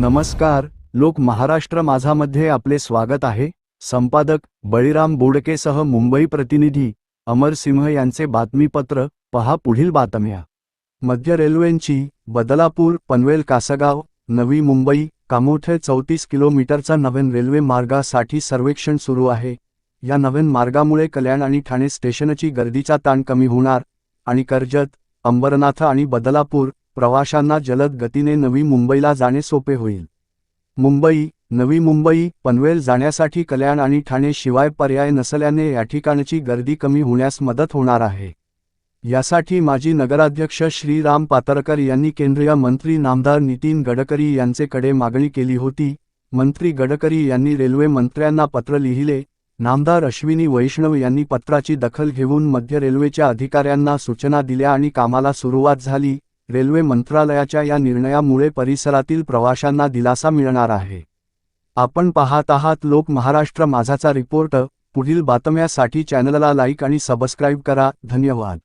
नमस्कार लोक महाराष्ट्र माझामध्ये आपले स्वागत आहे. संपादक बळीराम बोडकेसह मुंबई प्रतिनिधी अमर सिंह यांचे बातमीपत्र पहा पुढील बातम्या. मध्य रेल्वेंची बदलापूर पनवेल कासगाव नवी मुंबई कामोठे चौतीस किलोमीटरचा नवीन रेल्वे मार्गासाठी सर्वेक्षण सुरू आहे. या नवीन मार्गामुळे कल्याण आणि ठाणे स्टेशनची गर्दीचा ताण कमी होणार आणि कर्जत अंबरनाथ आणि बदलापूर प्रवाशांना जलद गतीने नवी मुंबईला जाणे सोपे होईल. मुंबई नवी मुंबई पनवेल जाण्यासाठी कल्याण आणि ठाणे शिवाय पर्याय नसल्याने या ठिकाणची गर्दी कमी होण्यास मदत होणार आहे. यासाठी माजी नगराध्यक्ष श्रीराम पातरकर यांनी केंद्रीय मंत्री नामदार नितीन गडकरी यांचेकडे मागणी केली होती. मंत्री गडकरी यांनी रेल्वे मंत्र्यांना पत्र लिहिले. नामदार अश्विनी वैष्णव यांनी पत्राची दखल घेऊन मध्य रेल्वेच्या अधिकाऱ्यांना सूचना दिल्या आणि कामाला सुरुवात झाली. रेल्वे मंत्रालयाच्या या निर्णयामुळे परिसरातील प्रवाशांना दिलासा मिळणार आहे. आपण पाहत आहात लोक महाराष्ट्र माझाचा रिपोर्ट. पुढील बातम्यासाठी चॅनलला लाईक आणि सबस्क्राईब करा. धन्यवाद.